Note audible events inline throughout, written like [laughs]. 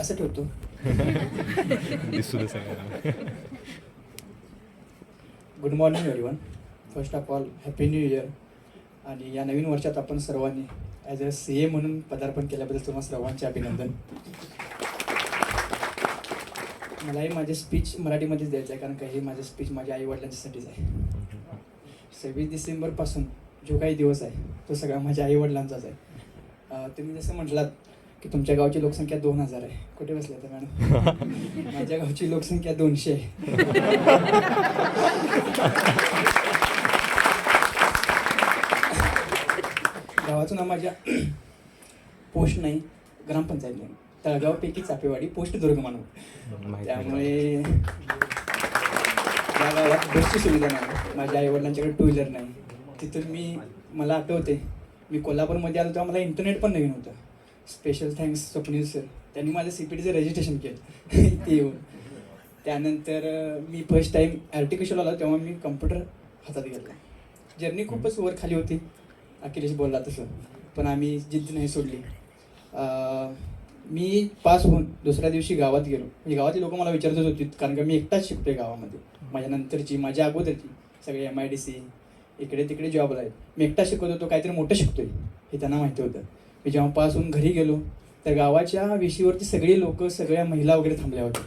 असं ठेवतो. दिसू दे सगळ्यांना. Good morning everyone first of all happy new year आणि या नवीन वर्षात आपण सर्वांनी ॲज अ सी ए म्हणून पदार्पण केल्याबद्दल तुम्हाला सर्वांचे अभिनंदन. मलाही माझे स्पीच मराठीमध्येच द्यायचं आहे कारण का हे माझं स्पीच माझ्या आई वडिलांच्यासाठीच आहे. सव्वीस डिसेंबरपासून जो काही दिवस आहे तो सगळा माझ्या आई वडिलांचाच आहे. अं, तुम्ही जसं म्हटलात की तुमच्या गावची लोकसंख्या दोन हजार आहे. कुठे बसले तर मॅडम? [laughs] माझ्या गावची लोकसंख्या दोनशे. आहे गावाचं नाव माझ्या [clears throat] पोस्ट नाही ग्रामपंचायत नाही. तळगावपैकी चापेवाडी पोस्ट दुर्ग मानव माहिती त्यामुळे या गावात बसची सुविधा नाही. माझ्या आईवडिलांच्याकडे टू व्हीलर नाही. तिथून मी मला आठवते मी कोल्हापूरमध्ये आलो तेव्हा मला इंटरनेट पण नवीन होतं. स्पेशल थँक्स स्वप्नील सर त्यांनी माझं सी पी टीचं रजिस्ट्रेशन केलं. [laughs] इथे येऊन. त्यानंतर मी फर्स्ट टाईम आर्टिफिशियल आलो तेव्हा मी कम्प्युटर हातात घेतला. जर्नी खूपच वर खाली होती. अखिलेश बोलला तसं. पण आम्ही जिद्द नाही सोडली. मी पास होऊन दुसऱ्या दिवशी गावात गेलो. म्हणजे गावातली लोक मला विचारतच होती कारण का मी एकटाच शिकतोय गावामध्ये. माझ्या नंतरची माझ्या अगोदरची सगळे एम आय डी सी इकडे तिकडे जॉबला आहेत. मी एकटा शिकत होतो काहीतरी मोठं शिकतोय. हे त्यांना माहिती होतं. मी जेव्हापासून घरी गेलो तर गावाच्या वेशीवरती सगळी लोक सगळ्या महिला वगैरे थांबल्या होत्या.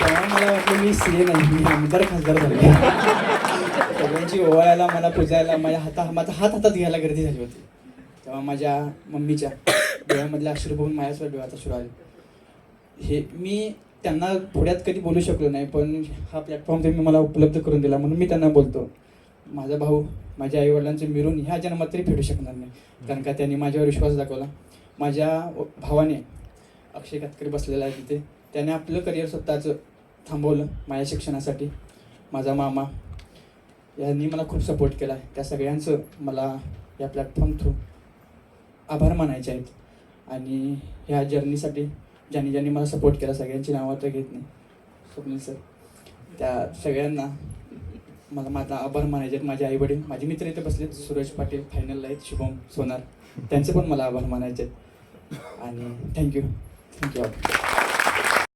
तेव्हा मला वाटलं मी सी ए नाही मी आमदार खासदार झालो. सगळ्यांची ओवाळायला मला पुजायला माझ्या हाता माझा हात हातात घ्यायला गर्दी झाली होती. तेव्हा माझ्या मम्मीच्या डोळ्यामधल्या अश्रू बघून माझ्यासुद्धा डोळ्यात अश्रू आले. हे मी त्यांना पुढ्यात कधी बोलू शकलो नाही पण हा प्लॅटफॉर्म तुम्ही मला उपलब्ध करून दिला म्हणून मी त्यांना बोलतो. माझा भाऊ माझ्या आईवडिलांचे मिळून ह्या जन्मात तरी फेडू शकणार नाही. कारण का त्यांनी माझ्यावर विश्वास दाखवला. माझ्या भावाने अक्षय कातकरी बसलेला आहे तिथे. त्याने आपलं करिअर स्वतःचं थांबवलं माझ्या शिक्षणासाठी. माझा मामा यांनी मला खूप सपोर्ट केला. आहे त्या सगळ्यांचं मला या प्लॅटफॉर्म थ्रू आभार मानायचे आहेत. आणि ह्या जर्नीसाठी ज्यांनी ज्यांनी मला सपोर्ट केला सगळ्यांची नावं तर घेत नाही. स्वप्नील सर त्या सगळ्यांना मला माझा आभार मानायचे आहेत माझे आईवडील माझे मित्र इथे बसलेत सूरज पाटील फायनलला आहेत शुभम सोनार. त्यांचे पण मला आभार मानायचे आहेत. आणि थँक्यू थँक्यू